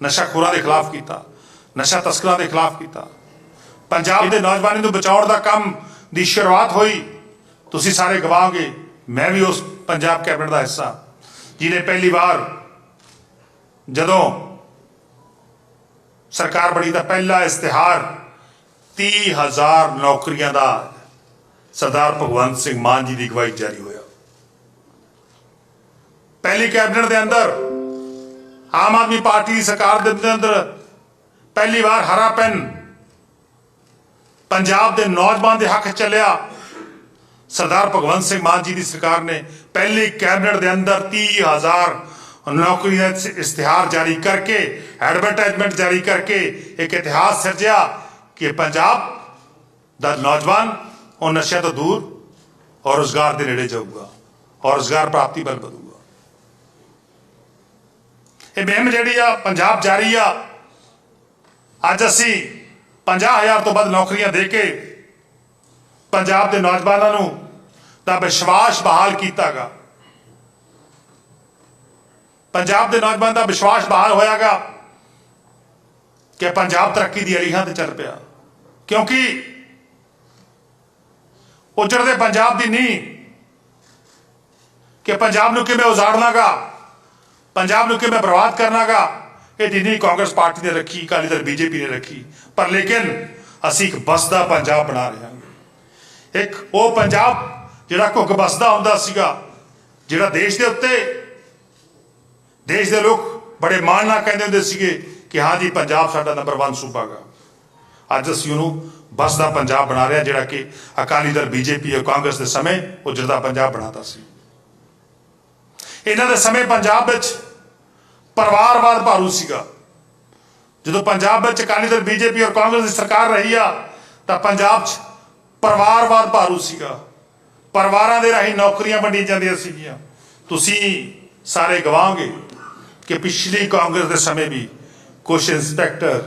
ਨਸ਼ਾਖੋਰਾਂ ਦੇ ਖਿਲਾਫ ਕੀਤਾ, ਨਸ਼ਾ ਤਸਕਰਾਂ ਦੇ ਖਿਲਾਫ ਕੀਤਾ। ਪੰਜਾਬ ਦੇ ਨੌਜਵਾਨਾਂ ਨੂੰ ਬਚਾਉਣ ਦਾ ਕੰਮ ਦੀ ਸ਼ੁਰੂਆਤ ਹੋਈ। ਤੁਸੀਂ ਸਾਰੇ ਗਵਾਓਗੇ, ਮੈਂ ਵੀ ਉਸ ਪੰਜਾਬ ਕੈਬਨਿਟ ਦਾ ਹਿੱਸਾ, ਜਿਹਨੇ ਪਹਿਲੀ ਵਾਰ ਜਦੋਂ ਸਰਕਾਰ ਬਣੀ ਤਾਂ ਪਹਿਲਾ ਇਸ਼ਤਿਹਾਰ 30000 ਨੌਕਰੀਆਂ ਦਾ ਸਰਦਾਰ ਭਗਵੰਤ ਸਿੰਘ ਮਾਨ ਜੀ ਦੀ ਅਗਵਾਈ ਜਾਰੀ ਹੋਇਆ। ਪਹਿਲੀ ਕੈਬਨਿਟ ਦੇ ਅੰਦਰ ਆਮ ਆਦਮੀ ਪਾਰਟੀ ਦੀ ਸਰਕਾਰ ਦੇ ਅੰਦਰ ਪਹਿਲੀ ਵਾਰ ਹਰਾ ਪੈਨ ਪੰਜਾਬ ਦੇ ਨੌਜਵਾਨ ਦੇ ਹੱਕ ਚੱਲਿਆ। ਸਰਦਾਰ ਭਗਵੰਤ ਸਿੰਘ ਮਾਨ ਜੀ ਦੀ ਸਰਕਾਰ ਨੇ ਪਹਿਲੀ ਕੈਬਨਿਟ ਦੇ ਅੰਦਰ 30000 ਨੌਕਰੀ ਦਾ ਇਸ਼ਤਿਹਾਰ ਜਾਰੀ ਕਰਕੇ, ਐਡਵਰਟਾਈਜ਼ਮੈਂਟ ਜਾਰੀ ਕਰਕੇ ਇੱਕ ਇਤਿਹਾਸ ਸਿਰਜਿਆ ਕਿ ਪੰਜਾਬ ਦਾ ਨੌਜਵਾਨ ਉਹ ਨਸ਼ਿਆਂ ਤੋਂ ਦੂਰ ਔਰ ਰੋਜ਼ਗਾਰ ਦੇ ਨੇੜੇ ਜਾਊਗਾ ਔਰ ਰੋਜ਼ਗਾਰ ਪ੍ਰਾਪਤੀ ਵੱਲ ਵਧੂਗਾ। ਇਹ ਮੁਹਿੰਮ ਜਿਹੜੀ ਆ, ਪੰਜਾਬ ਜਾਰੀ ਆ। ਅੱਜ ਅਸੀਂ 50000 ਤੋਂ ਵੱਧ ਨੌਕਰੀਆਂ ਦੇ ਕੇ ਪੰਜਾਬ ਦੇ ਨੌਜਵਾਨਾਂ ਨੂੰ ਦਾ ਵਿਸ਼ਵਾਸ ਬਹਾਲ ਕੀਤਾਗਾ। ਪੰਜਾਬ ਦੇ ਨੌਜਵਾਨ ਦਾ ਵਿਸ਼ਵਾਸ ਬਹਾਲ ਹੋਇਆਗਾ ਕਿ ਪੰਜਾਬ ਤਰੱਕੀ ਦੀ ਅਰੀਹਾਂ ਤੇ ਚੱਲ ਪਿਆ। ਕਿਉਂਕਿ ਉਜੜਦੇ ਪੰਜਾਬ ਦੀ ਨੀਂਹ ਕਿ ਪੰਜਾਬ ਨੂੰ ਕਿਵੇਂ ਉਜਾੜਨਾਗਾ ਪੰਜਾਬ ਨੂੰ ਕਿ ਮੈਂ ਬਰਬਾਦ ਕਰਨਾਗਾ? ਇਹ ਦੀ ਕਾਂਗਰਸ ਪਾਰਟੀ ਨੇ ਰੱਖੀ, ਅਕਾਲੀ ਦਲ ਬੀਜੇਪੀ ਨੇ ਰੱਖੀ। ਪਰ ਲੇਕਿਨ ਅਸੀਂ ਇੱਕ ਬਸਦਾ ਪੰਜਾਬ ਬਣਾ ਰਹੇ ਹਾਂ। ਇੱਕ ਉਹ ਪੰਜਾਬ ਜਿਹੜਾ ਘੁੱਗ ਬਸਦਾ ਹੁੰਦਾ ਸੀਗਾ, ਜਿਹੜਾ ਦੇਸ਼ ਦੇ ਉੱਤੇ ਦੇਸ਼ ਦੇ ਲੋਕ ਬੜੇ ਮਾਣ ਨਾਲ ਕਹਿੰਦੇ ਹੁੰਦੇ ਸੀਗੇ ਕਿ ਹਾਂ ਜੀ, ਪੰਜਾਬ ਸਾਡਾ ਨੰਬਰ 1 ਸੂਬਾ ਗਾ। ਅੱਜ ਅਸੀਂ ਉਹਨੂੰ ਬਸਦਾ ਪੰਜਾਬ ਬਣਾ ਰਹੇ ਹਾਂ, ਜਿਹੜਾ ਕਿ ਅਕਾਲੀ ਦਲ, ਬੀਜੇਪੀ ਔਰ ਕਾਂਗਰਸ ਦੇ ਸਮੇਂ ਉਜੜਦਾ ਪੰਜਾਬ ਬਣਾਤਾ ਸੀ। ਇਹਨਾਂ ਦੇ ਸਮੇਂ ਪੰਜਾਬ ਵਿੱਚ ਪਰਿਵਾਰਵਾਦ ਭਾਰੂ ਸੀਗਾ। ਜਦੋਂ ਪੰਜਾਬ ਵਿੱਚ ਅਕਾਲੀ ਦਲ, ਬੀਜੇਪੀ ਔਰ ਕਾਂਗਰਸ ਦੀ ਸਰਕਾਰ ਰਹੀ ਆ, ਤਾਂ ਪੰਜਾਬ 'ਚ ਪਰਿਵਾਰਵਾਦ ਭਾਰੂ ਸੀਗਾ। ਪਰਿਵਾਰਾਂ ਦੇ ਰਾਹੀਂ ਨੌਕਰੀਆਂ ਵੰਡੀਆਂ ਜਾਂਦੀਆਂ ਸੀਗੀਆਂ। ਤੁਸੀਂ ਸਾਰੇ ਗਵਾਓਗੇ ਕਿ ਪਿਛਲੀ ਕਾਂਗਰਸ ਦੇ ਸਮੇਂ ਵੀ ਕੁਝ ਇੰਸਪੈਕਟਰ,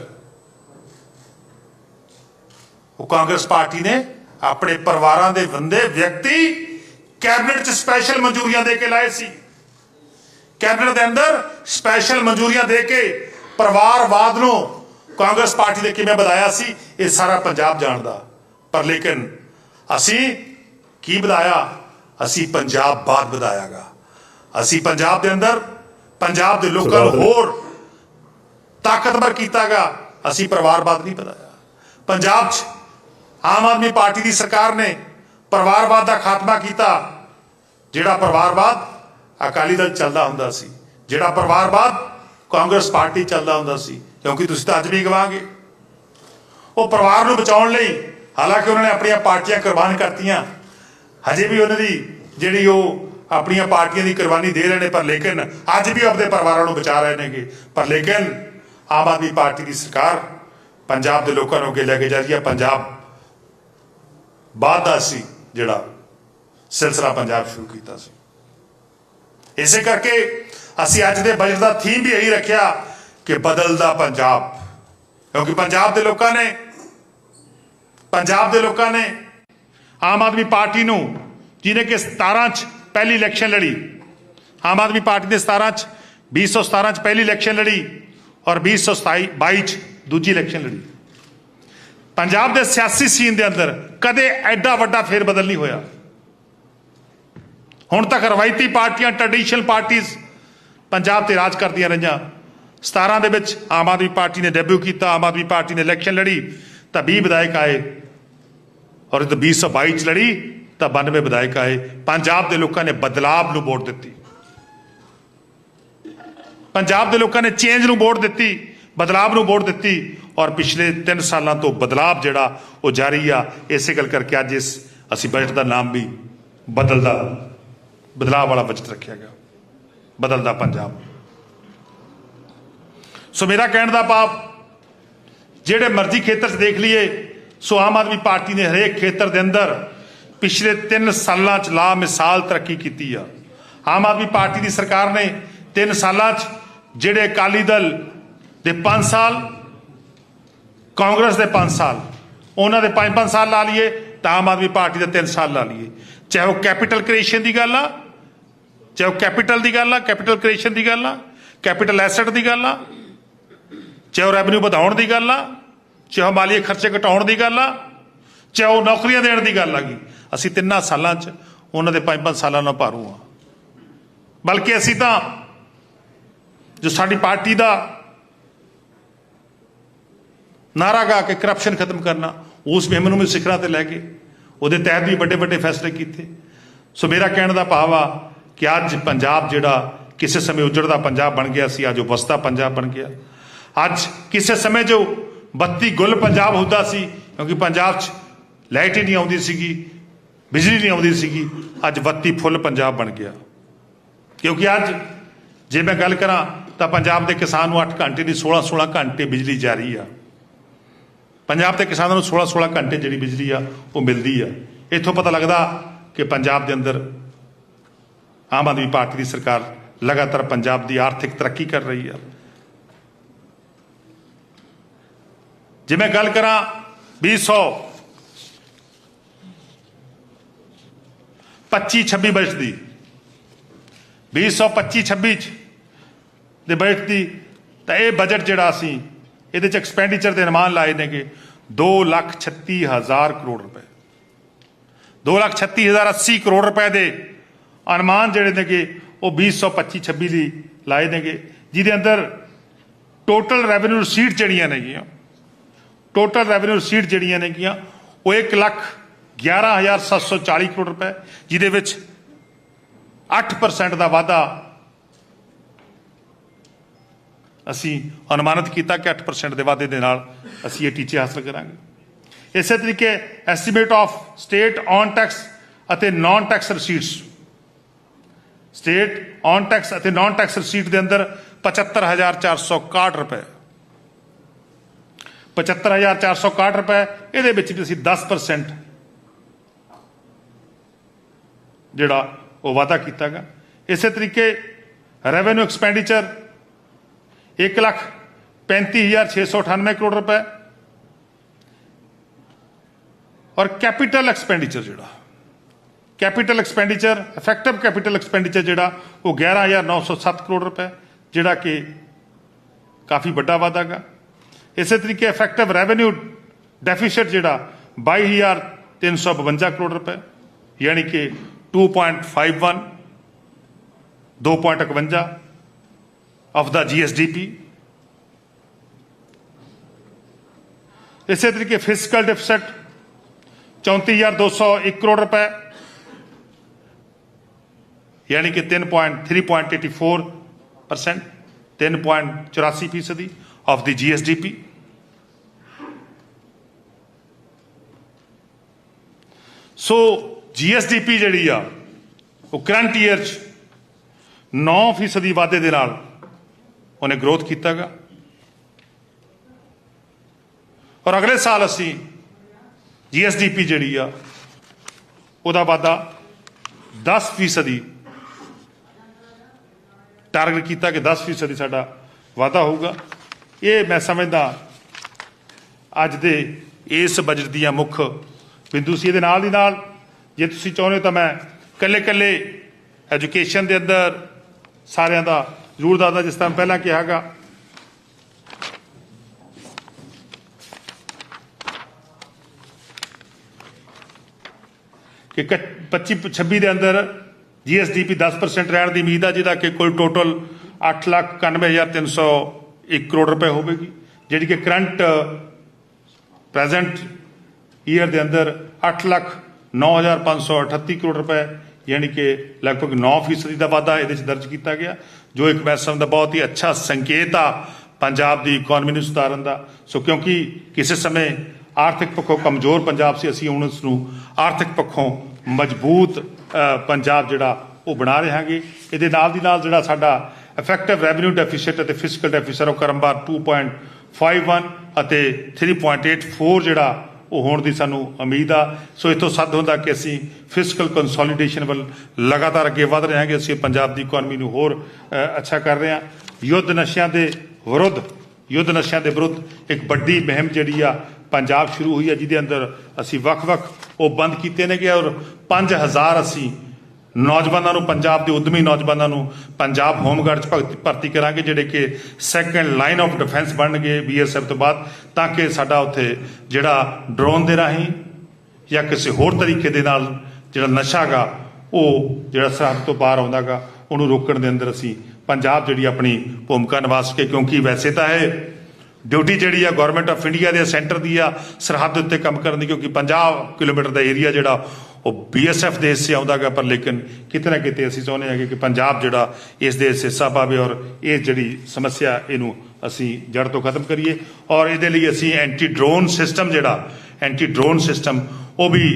ਉਹ ਕਾਂਗਰਸ ਪਾਰਟੀ ਨੇ ਆਪਣੇ ਪਰਿਵਾਰਾਂ ਦੇ ਬੰਦੇ ਵਿਅਕਤੀ ਕੈਬਨਿਟ 'ਚ ਸਪੈਸ਼ਲ ਮਨਜ਼ੂਰੀਆਂ ਦੇ ਕੇ ਲਾਏ ਸੀ। ਕੈਬਨਿਟ ਦੇ ਅੰਦਰ ਸਪੈਸ਼ਲ ਮਨਜ਼ੂਰੀਆਂ ਦੇ ਕੇ ਪਰਿਵਾਰਵਾਦ ਨੂੰ ਕਾਂਗਰਸ ਪਾਰਟੀ ਨੇ ਕਿਵੇਂ ਵਧਾਇਆ ਸੀ ਇਹ ਸਾਰਾ ਪੰਜਾਬ ਜਾਣਦਾ। ਪਰ ਲੇਕਿਨ ਅਸੀਂ ਕੀ ਵਧਾਇਆ? ਅਸੀਂ ਪੰਜਾਬ ਬਾਦ ਵਧਾਇਆਗਾ। ਅਸੀਂ ਪੰਜਾਬ ਦੇ ਅੰਦਰ ਪੰਜਾਬ ਦੇ ਲੋਕਾਂ ਨੂੰ ਹੋਰ ਤਾਕਤਵਰ ਕੀਤਾਗਾ। ਅਸੀਂ ਪਰਿਵਾਰਵਾਦ ਨਹੀਂ ਵਧਾਇਆ। ਪੰਜਾਬ 'ਚ ਆਮ ਆਦਮੀ ਪਾਰਟੀ ਦੀ ਸਰਕਾਰ ਨੇ ਪਰਿਵਾਰਵਾਦ ਦਾ ਖਾਤਮਾ ਕੀਤਾ ਜਿਹੜਾ ਪਰਿਵਾਰਵਾਦ ਅਕਾਲੀ ਦਲ ਚੱਲਦਾ ਹੁੰਦਾ ਸੀ। ਜਿਹੜਾ ਪਰਿਵਾਰਵਾਦ ਕਾਂਗਰਸ ਪਾਰਟੀ ਚੱਲਦਾ ਹੁੰਦਾ ਸੀ, ਕਿਉਂਕਿ ਤੁਸੀਂ ਤਾਂ ਅੱਜ ਵੀ ਗਵਾਗੇ। ਉਹ ਪਰਿਵਾਰ ਨੂੰ ਬਚਾਉਣ ਲਈ ਹਾਲਾਂਕਿ ਉਹਨਾਂ ਨੇ ਆਪਣੀਆਂ ਪਾਰਟੀਆਂ ਕੁਰਬਾਨ ਕਰਤੀਆਂ, ਹਜੇ ਵੀ ਉਹਨਾਂ ਦੀ ਜਿਹੜੀ ਉਹ ਆਪਣੀਆਂ ਪਾਰਟੀਆਂ ਦੀ ਕੁਰਬਾਨੀ ਦੇ ਰਹੇ ਨੇ, ਪਰ ਲੇਕਿਨ ਅੱਜ ਵੀ ਆਪਣੇ ਪਰਿਵਾਰਾਂ ਨੂੰ ਬਚਾ ਰਹੇ ਨੇਗੇ। ਪਰ ਲੇਕਿਨ ਆਮ ਆਦਮੀ ਪਾਰਟੀ ਦੀ ਸਰਕਾਰ ਪੰਜਾਬ ਦੇ ਲੋਕਾਂ ਨੂੰ ਅੱਗੇ ਲੈ ਕੇ ਜਾ ਰਹੀ ਹੈ। ਪੰਜਾਬ ਬਾਅਦ ਦਾ ਸੀ ਜਿਹੜਾ ਸਿਲਸਿਲਾ ਪੰਜਾਬ ਸ਼ੁਰੂ ਕੀਤਾ ਸੀ। ਇਸੇ ਕਰਕੇ ਅਸੀਂ ਅੱਜ ਦੇ ਬਜਟ ਦਾ ਥੀਮ ਵੀ ਇਹੀ ਰੱਖਿਆ ਕਿ ਬਦਲਦਾ ਪੰਜਾਬ। ਕਿਉਂਕਿ ਪੰਜਾਬ ਦੇ ਲੋਕਾਂ ਨੇ, ਪੰਜਾਬ ਦੇ ਲੋਕਾਂ ਨੇ ਆਮ ਆਦਮੀ ਪਾਰਟੀ ਨੂੰ, ਜਿਹਨੇ ਕਿ 17 ਚ ਪਹਿਲੀ ਇਲੈਕਸ਼ਨ ਲੜੀ, ਆਮ ਆਦਮੀ ਪਾਰਟੀ ਨੇ 17 ਚ 2017 ਚ ਪਹਿਲੀ ਇਲੈਕਸ਼ਨ ਲੜੀ ਔਰ 2027 22 ਚ ਦੂਜੀ ਇਲੈਕਸ਼ਨ ਲੜੀ। ਪੰਜਾਬ ਦੇ ਸਿਆਸੀ ਸੀਨ ਦੇ ਅੰਦਰ ਕਦੇ ਐਡਾ ਵੱਡਾ ਫੇਰ ਬਦਲ ਨਹੀਂ ਹੋਇਆ। ਹੁਣ ਤੱਕ ਰਵਾਇਤੀ ਪਾਰਟੀਆਂ ਟ੍ਰੈਡੀਸ਼ਨਲ ਪਾਰਟੀਆਂ ਪੰਜਾਬ ਤੇ ਰਾਜ ਕਰਦੀਆਂ ਰਹੀਆਂ। 17 ਦੇ ਵਿੱਚ ਆਮ ਆਦਮੀ ਪਾਰਟੀ ਨੇ ਡੈਬਿਊ ਕੀਤਾ, ਆਮ ਆਦਮੀ ਪਾਰਟੀ ਨੇ ਇਲੈਕਸ਼ਨ ਲੜੀ, ਤਾਂ 20 ਵਿਧਾਇਕ ਆਏ। ਔਰ ਜਦੋਂ 2022 ਚ ਲੜੀ, ਤਾਂ 92 ਵਿਧਾਇਕ ਆਏ। ਪੰਜਾਬ ਦੇ ਲੋਕਾਂ ਨੇ ਬਦਲਾਵ ਨੂੰ ਵੋਟ ਦਿੱਤੀ। ਪੰਜਾਬ ਦੇ ਲੋਕਾਂ ਨੇ ਚੇਂਜ ਨੂੰ ਵੋਟ ਦਿੱਤੀ, ਬਦਲਾਵ ਨੂੰ ਵੋਟ ਦਿੱਤੀ। ਔਰ ਪਿਛਲੇ 3 ਸਾਲਾਂ ਤੋਂ ਬਦਲਾਵ ਜਿਹੜਾ ਉਹ ਜਾਰੀ ਆ। ਇਸੇ ਗੱਲ ਕਰਕੇ ਅੱਜ ਇਸ ਅਸੀਂ ਬਜਟ ਦਾ ਨਾਮ ਵੀ ਬਦਲਦਾ। ਬਦਲਾਵ ਵਾਲਾ ਬਜਟ ਰੱਖਿਆ ਗਿਆ। ਬਦਲਦਾ ਪੰਜਾਬ। ਸੋ ਮੇਰਾ ਕਹਿਣ ਦਾ ਭਾਵ, ਜਿਹੜੇ ਮਰਜ਼ੀ ਖੇਤਰ 'ਚ ਦੇਖ ਲਈਏ, ਸੋ ਆਮ ਆਦਮੀ ਪਾਰਟੀ ਨੇ ਹਰੇਕ ਖੇਤਰ ਦੇ ਅੰਦਰ ਪਿਛਲੇ 3 ਸਾਲਾਂ 'ਚ ਲਾ ਮਿਸਾਲ ਤਰੱਕੀ ਕੀਤੀ ਆ। ਆਮ ਆਦਮੀ ਪਾਰਟੀ ਦੀ ਸਰਕਾਰ ਨੇ 3 ਸਾਲਾਂ 'ਚ ਜਿਹੜੇ ਅਕਾਲੀ ਦਲ ਦੇ 5 ਸਾਲ, ਕਾਂਗਰਸ ਦੇ 5 ਸਾਲ, ਉਹਨਾਂ ਦੇ 5-5 ਸਾਲ ਲਾ ਲਈਏ, ਤਾਂ ਆਮ ਆਦਮੀ ਪਾਰਟੀ ਦੇ 3 ਸਾਲ ਲਾ ਲਈਏ। ਚਾਹੇ ਉਹ ਕੈਪੀਟਲ ਕ੍ਰੀਏਸ਼ਨ ਦੀ ਗੱਲ ਆ ਚਾਹੇ ਉਹ ਕੈਪੀਟਲ ਦੀ ਗੱਲ ਆ ਕੈਪੀਟਲ ਕ੍ਰੀਏਸ਼ਨ ਦੀ ਗੱਲ ਆ ਕੈਪੀਟਲ ਐਸੈਟ ਦੀ ਗੱਲ ਆ, ਚਾਹੇ ਉਹ ਰੈਵਨਿਊ ਵਧਾਉਣ ਦੀ ਗੱਲ ਆ, ਚਾਹੇ ਉਹ ਮਾਲੀਏ ਖਰਚੇ ਘਟਾਉਣ ਦੀ ਗੱਲ ਆ, ਚਾਹੇ ਉਹ ਨੌਕਰੀਆਂ ਦੇਣ ਦੀ ਗੱਲ ਆ ਗਈ ਅਸੀਂ ਤਿੰਨਾਂ ਸਾਲਾਂ 'ਚ ਉਹਨਾਂ ਦੇ ਪੰਜ ਪੰਜ ਸਾਲਾਂ ਨਾਲ ਭਾਰੂ ਆ। ਬਲਕਿ ਅਸੀਂ ਤਾਂ ਜੋ ਸਾਡੀ ਪਾਰਟੀ ਦਾ ਨਾਰਾ ਗਾ ਕੇ ਕਰਪਸ਼ਨ ਖਤਮ ਕਰਨਾ, ਉਸ ਮੁਹਿੰਮ ਨੂੰ ਵੀ ਸਿਖਰਾਂ ਤੇ ਲੈ ਗਏ ਉਹਦੇ ਤਹਿਤ ਵੀ ਵੱਡੇ ਵੱਡੇ ਫੈਸਲੇ ਕੀਤੇ। ਸੋ ਮੇਰਾ ਕਹਿਣ ਦਾ ਭਾਵ ਆ ਕਿ ਅੱਜ ਪੰਜਾਬ ਜਿਹੜਾ ਕਿਸੇ ਸਮੇਂ ਉਜੜਦਾ ਪੰਜਾਬ ਬਣ ਗਿਆ ਸੀ, ਅੱਜ ਉਹ ਵਸਦਾ ਪੰਜਾਬ ਬਣ ਗਿਆ। ਅੱਜ ਕਿਸੇ ਸਮੇਂ ਜੋ ਬੱਤੀ ਗੁੱਲ ਪੰਜਾਬ ਹੁੰਦਾ ਸੀ, ਕਿਉਂਕਿ ਪੰਜਾਬ 'ਚ ਲਾਈਟ ਹੀ ਨਹੀਂ ਆਉਂਦੀ ਸੀਗੀ, ਬਿਜਲੀ ਨਹੀਂ ਆਉਂਦੀ ਸੀਗੀ, ਅੱਜ ਬੱਤੀ ਫੁੱਲ ਪੰਜਾਬ ਬਣ ਗਿਆ। ਕਿਉਂਕਿ ਅੱਜ ਜੇ ਮੈਂ ਗੱਲ ਕਰਾਂ ਤਾਂ ਪੰਜਾਬ ਦੇ ਕਿਸਾਨ ਨੂੰ 8 ਘੰਟੇ ਦੀ 16 16 ਘੰਟੇ ਬਿਜਲੀ ਜਾਰੀ ਆ। ਪੰਜਾਬ ਦੇ ਕਿਸਾਨਾਂ ਨੂੰ 16 16 ਘੰਟੇ ਜਿਹੜੀ ਬਿਜਲੀ ਆ, ਉਹ ਮਿਲਦੀ ਆ। ਇੱਥੋਂ ਪਤਾ ਲੱਗਦਾ ਕਿ ਪੰਜਾਬ ਦੇ ਅੰਦਰ ਆਮ ਆਦਮੀ ਪਾਰਟੀ ਦੀ ਸਰਕਾਰ ਲਗਾਤਾਰ ਪੰਜਾਬ ਦੀ ਆਰਥਿਕ ਤਰੱਕੀ ਕਰ ਰਹੀ ਆ ਜੇ ਮੈਂ ਗੱਲ ਕਰਾਂ 200 25 26 ਬਜਟ ਦੀ 225 26 ਚ ਦੇ ਬਜਟ ਦੀ, ਤਾਂ ਇਹ ਬਜਟ ਜਿਹੜਾ ਅਸੀਂ ਇਹਦੇ ਚ ਐਕਸਪੈਂਡੀਚਰ ਦੇ ਅਨੁਮਾਨ ਲਾਏ ਨੇਗੇ 2 ਲੱਖ 36 ਹਜ਼ਾਰ ਕਰੋੜ ਰੁਪਏ। 2 ਲੱਖ 36 ਹਜ਼ਾਰ 80 ਕਰੋੜ ਰੁਪਏ ਦੇ ਅਨੁਮਾਨ ਜਿਹੜੇ ਨੇਗੇ, ਉਹ 225 26 ਲਈ ਲਾਏ ਨੇਗੇ, ਜਿਹਦੇ ਅੰਦਰ ਟੋਟਲ ਰੈਵਨਿਊ ਰਸੀਟ ਜਿਹੜੀਆਂ ਨੇਗੀਆਂ ਟੋਟਲ ਰੈਵਨਿਊ ਰਸੀਟ ਜਿਹੜੀਆਂ ਨੇਗੀਆਂ, ਉਹ 1 ਲੱਖ 11740 ਕਰੋੜ ਰੁਪਏ, ਜਿਹਦੇ ਵਿੱਚ 8% ਦਾ ਵਾਧਾ ਅਸੀਂ ਅਨੁਮਾਨਿਤ ਕੀਤਾ ਕਿ 8% ਦੇ ਵਾਧੇ ਦੇ ਨਾਲ ਅਸੀਂ ਇਹ ਟੀਚੇ ਹਾਸਲ ਕਰਾਂਗੇ। ਇਸੇ ਤਰੀਕੇ estimate of state own tax ਅਤੇ non tax receipts state own tax ਅਤੇ ਨਾਨ ਟੈਕਸ ਰਸੀਟ ਦੇ ਅੰਦਰ 75461 ਰੁਪਏ। 75461 ਰੁਪਏ, ਇਹਦੇ ਵਿੱਚ ਵੀ ਅਸੀਂ 10% ਜਿਹੜਾ ਉਹ ਵਾਅਦਾ ਕੀਤਾਗਾ। ਇਸੇ ਤਰੀਕੇ ਰੈਵਨਿਊ ਐਕਸਪੈਂਡੀਚਰ 1 ਲੱਖ 35698 ਕਰੋੜ ਰੁਪਏ। ਔਰ ਕੈਪੀਟਲ ਐਕਸਪੈਂਡੀਚਰ ਜਿਹੜਾ capital expenditure effective capital expenditure ਜਿਹੜਾ ਉਹ 11907 ਕਰੋੜ ਰੁਪਏ ਜਿਹੜਾ ਕਿ ਕਾਫੀ ਵੱਡਾ ਵਾਧਾ ਗਾ ਇਸੇ ਤਰੀਕੇ ਇਫੈਕਟਿਵ ਰੈਵਨਿਊ ਡੈਫੀਸਿਟ ਜਿਹੜਾ 22352 ਕਰੋੜ ਰੁਪਏ ਯਾਨੀ ਕਿ 2.51 2.51 of the GSDP ਇਸੇ ਤਰੀਕੇ ਫਿਸਕਲ ਡਿਫਿਸਿਟ 34201 ਕਰੋੜ ਰੁਪਏ ਯਾਨੀ ਕਿ 3.3.84% 3.84 ਫੀਸਦੀ of the GSDP so GSDP ਜਿਹੜੀ ਆ, ਉਹ ਕਰੰਟ ਈਅਰ ਚ 9 ਫੀਸਦੀ ਵਾਧੇ ਦੇ ਨਾਲ ਉਹਨੇ ਗਰੋਥ ਕੀਤਾਗਾ। ਔਰ ਅਗਲੇ ਸਾਲ ਅਸੀਂ GSDP ਜਿਹੜੀ ਆ, ਉਹਦਾ ਵਾਧਾ 10 ਫੀਸਦੀ ਟਾਰਗੇਟ ਕੀਤਾ ਕਿ 10 ਫੀਸਦੀ ਸਾਡਾ ਵਾਧਾ ਹੋਊਗਾ। ਇਹ ਮੈਂ ਸਮਝਦਾ ਅੱਜ ਦੇ ਇਸ ਬਜਟ ਦੀਆਂ ਮੁੱਖ ਬਿੰਦੂ ਸੀ। ਇਹਦੇ ਨਾਲ ਦੀ ਨਾਲ ਜੇ ਤੁਸੀਂ ਚਾਹੁੰਦੇ ਹੋ ਤਾਂ ਮੈਂ ਕੱਲੇ ਕੱਲੇ ਐਜੂਕੇਸ਼ਨ ਦੇ ਅੰਦਰ ਸਾਰਿਆਂ ਦਾ ਜ਼ਰੂਰ ਦੱਸਦਾ, ਜਿਸ ਤਰ੍ਹਾਂ ਪਹਿਲਾਂ ਕਿਹਾਗਾ ਕਿ 25 26 ਦੇ ਅੰਦਰ ਜੀਐਸਡੀਪੀ 10% ਰਹਿਣ ਦੀ ਉਮੀਦ ਆ ਜਿਹਦਾ ਕਿ ਕੁੱਲ ਟੋਟਲ 8,91,301 ਕਰੋੜ ਰੁਪਏ ਹੋਵੇਗੀ ਜਿਹੜੀ ਕਿ ਕਰੰਟ ਪ੍ਰੈਜ਼ੈਂਟ ਈਅਰ ਦੇ ਅੰਦਰ 8,09,538 ਕਰੋੜ ਰੁਪਏ ਯਾਨੀ ਕਿ ਲਗਭਗ 9% ਦਾ ਵਾਧਾ ਇਹਦੇ ਵਿੱਚ ਦਰਜ ਕੀਤਾ ਗਿਆ ਜੋ ਇੱਕ ਮੈਂ ਸਮਝਦਾ ਬਹੁਤ ਹੀ ਅੱਛਾ ਸੰਕੇਤ ਆ ਪੰਜਾਬ ਦੀ ਇਕਨੋਮੀ ਨੂੰ ਸੁਧਾਰਨ ਦਾ। ਸੋ ਕਿਉਂਕਿ ਕਿਸੇ ਸਮੇਂ ਆਰਥਿਕ ਪੱਖੋਂ ਕਮਜ਼ੋਰ ਪੰਜਾਬ ਸੀ ਅਸੀਂ ਹੁਣ ਉਸ ਨੂੰ ਆਰਥਿਕ ਪੱਖੋਂ ਮਜ਼ਬੂਤ ਪੰਜਾਬ ਜਿਹੜਾ ਉਹ ਬਣਾ ਰਹੇ ਹਾਂਗੇ ਇਹਦੇ ਨਾਲ ਦੀ ਨਾਲ ਜਿਹੜਾ ਸਾਡਾ ਇਫੈਕਟਿਵ ਰੈਵਨਿਊ ਡੈਫੀਸਿਟ ਅਤੇ ਫਿਸਕਲ ਡੈਫੀਸਿਟ ਉਹ ਕਰਮਬਾਰ 2.51 ਅਤੇ 3.84 ਜਿਹੜਾ ਉਹ ਹੋਣ ਦੀ ਸਾਨੂੰ ਉਮੀਦ ਆ। ਸੋ ਇਥੋਂ ਸੱਦ ਹੁੰਦਾ ਕਿ ਅਸੀਂ ਫਿਸਕਲ ਕੰਸੋਲੀਡੇਸ਼ਨ ਵੱਲ ਲਗਾਤਾਰ ਅੱਗੇ ਵਧ ਰਹੇ ਹਾਂਗੇ। ਅਸੀਂ ਪੰਜਾਬ ਦੀ ਇਕਨੋਮੀ ਨੂੰ ਹੋਰ ਅੱਛਾ ਕਰ ਰਹੇ ਹਾਂ। ਯੁੱਧ ਨਸ਼ਿਆਂ ਦੇ ਵਿਰੁੱਧ, ਯੁੱਧ ਨਸ਼ਿਆਂ ਦੇ ਵਿਰੁੱਧ ਇੱਕ ਵੱਡੀ ਮੁਹਿੰਮ ਜਿਹੜੀ ਆ ਪੰਜਾਬ ਸ਼ੁਰੂ ਹੋਈ ਹੈ, ਜਿਹਦੇ ਅੰਦਰ ਅਸੀਂ ਵੱਖ-ਵੱਖ ਉਹ ਬੰਦ ਕੀਤੇ ਨੇਗੇ ਔਰ 5000 ਅਸੀਂ ਨੌਜਵਾਨਾਂ ਨੂੰ, ਪੰਜਾਬ ਦੇ ਉਦਮੀ ਨੌਜਵਾਨਾਂ ਨੂੰ ਪੰਜਾਬ ਹੋਮਗਾਰਡ ਚ ਭਗਤ- ਭਰਤੀ ਕਰਾਂਗੇ, ਜਿਹੜੇ ਕਿ ਸੈਕੰਡ ਲਾਈਨ ਆਫ ਡਿਫੈਂਸ ਬਣਨਗੇ ਬੀਐਸਐਫ ਤੋਂ ਬਾਅਦ, ਤਾਂ ਕਿ ਸਾਡਾ ਉੱਥੇ ਜਿਹੜਾ ਡਰੋਨ ਦੇ ਰਾਹੀਂ ਜਾਂ ਕਿਸੇ ਹੋਰ ਤਰੀਕੇ ਦੇ ਨਾਲ ਜਿਹੜਾ ਨਸ਼ਾ ਗਾ ਉਹ ਜਿਹੜਾ ਸਰਹੱਦ ਤੋਂ ਪਾਰ ਆਉਂਦਾਗਾ, ਉਹਨੂੰ ਰੋਕਣ ਦੇ ਅੰਦਰ ਅਸੀਂ ਪੰਜਾਬ ਜਿਹੜੀ ਆਪਣੀ ਭੂਮਿਕਾ ਨਿਭਾ ਸਕੇ ਕਿਉਂਕਿ ਵੈਸੇ ਤਾਂ ਇਹ ਡਿਊਟੀ ਜਿਹੜੀ ਆ ਗਵਰਨਮੈਂਟ ਆਫ ਇੰਡੀਆ ਦੇ ਸੈਂਟਰ ਦੀ ਆ, ਸਰਹੱਦ ਉੱਤੇ ਕੰਮ ਕਰਨ ਦੀ, ਕਿਉਂਕਿ 50 ਕਿਲੋਮੀਟਰ ਦਾ ਏਰੀਆ ਜਿਹੜਾ, ਉਹ ਬੀਐਸਐਫ ਦੇ ਹਿੱਸੇ ਆਉਂਦਾਗਾ ਪਰ ਲੇਕਿਨ ਕਿਤੇ ਨਾ ਕਿਤੇ ਅਸੀਂ ਚਾਹੁੰਦੇ ਹਾਂ ਕਿ ਪੰਜਾਬ ਜਿਹੜਾ ਇਸ ਦੇ ਹਿੱਸਾ ਪਾਵੇ ਔਰ ਇਹ ਜਿਹੜੀ ਸਮੱਸਿਆ, ਇਹਨੂੰ ਅਸੀਂ ਜੜ ਤੋਂ ਖਤਮ ਕਰੀਏ। ਔਰ ਇਹਦੇ ਲਈ ਅਸੀਂ ਐਂਟੀ ਡਰੋਨ ਸਿਸਟਮ ਜਿਹੜਾ ਐਂਟੀ ਡਰੋਨ ਸਿਸਟਮ ਉਹ ਵੀ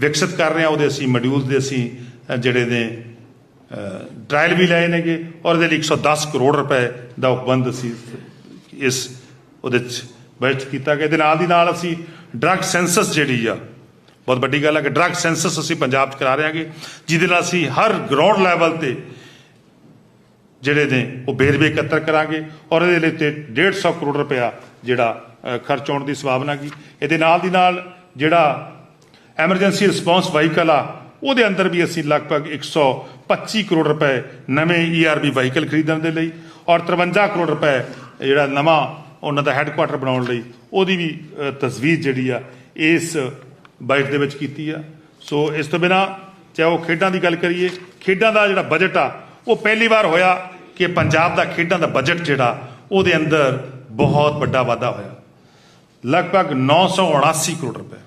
ਵਿਕਸਿਤ ਕਰ ਰਹੇ ਹਾਂ। ਉਹਦੇ ਅਸੀਂ ਮੋਡਿਊਲ ਦੇ ਅਸੀਂ ਜਿਹੜੇ ਨੇ ਟ੍ਰਾਇਲ ਵੀ ਲਏ ਨੇਗੇ। ਔਰ ਇਹਦੇ ਲਈ 110 ਕਰੋੜ ਰੁਪਏ ਦਾ ਉਪਬੰਧ ਅਸੀਂ ਇਸ ਉਹਦੇ ਚ ਬਜਟ ਕੀਤਾ ਗਿਆ ਇਹਦੇ ਨਾਲ ਦੀ ਨਾਲ ਅਸੀਂ ਡਰੱਗ ਸੈਂਸਸ ਜਿਹੜੀ ਆ, ਬਹੁਤ ਵੱਡੀ ਗੱਲ ਹੈ ਕਿ ਡਰੱਗ ਸੈਂਸਸ ਅਸੀਂ ਪੰਜਾਬ 'ਚ ਕਰਾ ਰਹੇ ਹਾਂਗੇ, ਜਿਹਦੇ ਨਾਲ ਅਸੀਂ ਹਰ ਗਰਾਊਂਡ ਲੈਵਲ ਤੇ ਜਿਹੜੇ ਨੇ ਉਹ ਵੇਰਵੇ ਇਕੱਤਰ ਕਰਾਂਗੇ ਔਰ ਇਹਦੇ ਲਈ ਤੇ 150 ਕਰੋੜ ਰੁਪਇਆ ਜਿਹੜਾ ਖਰਚ ਹੋਣ ਦੀ ਸੰਭਾਵਨਾ ਕੀ ਇਹਦੇ ਨਾਲ ਦੀ ਨਾਲ ਜਿਹੜਾ ਐਮਰਜੈਂਸੀ ਰਿਸਪੌਂਸ ਵਹੀਕਲ ਆ, ਉਹਦੇ ਅੰਦਰ ਵੀ ਅਸੀਂ ਲਗਭਗ 125 ਕਰੋੜ ਰੁਪਏ ਨਵੇਂ E ਈਆਰਬੀ ਵਹੀਕਲ ਖਰੀਦਣ ਦੇ ਲਈ ਔਰ 53 ਕਰੋੜ ਰੁਪਏ ਜਿਹੜਾ ਨਵਾਂ ਉਹਨਾਂ ਦਾ ਹੈੱਡਕੁਆਟਰ ਬਣਾਉਣ ਲਈ ਉਹਦੀ ਵੀ ਅ, ਤਜਵੀਜ਼ ਜਿਹੜੀ ਆ ਇਸ ਬਜਟ ਦੇ ਵਿੱਚ ਕੀਤੀ ਆ। ਸੋ ਇਸ ਤੋਂ ਬਿਨਾ ਚਾਹੇ ਉਹ ਖੇਡਾਂ ਦੀ ਗੱਲ ਕਰੀਏ ਖੇਡਾਂ ਦਾ ਜਿਹੜਾ ਬਜਟ ਆ ਉਹ ਪਹਿਲੀ ਵਾਰ ਹੋਇਆ ਕਿ ਪੰਜਾਬ ਦਾ ਖੇਡਾਂ ਦਾ ਬਜਟ ਜਿਹੜਾ ਉਹਦੇ ਅੰਦਰ ਬਹੁਤ ਵੱਡਾ ਵਾਧਾ ਹੋਇਆ। ਲਗਭਗ 979 ਕਰੋੜ ਰੁਪਏ।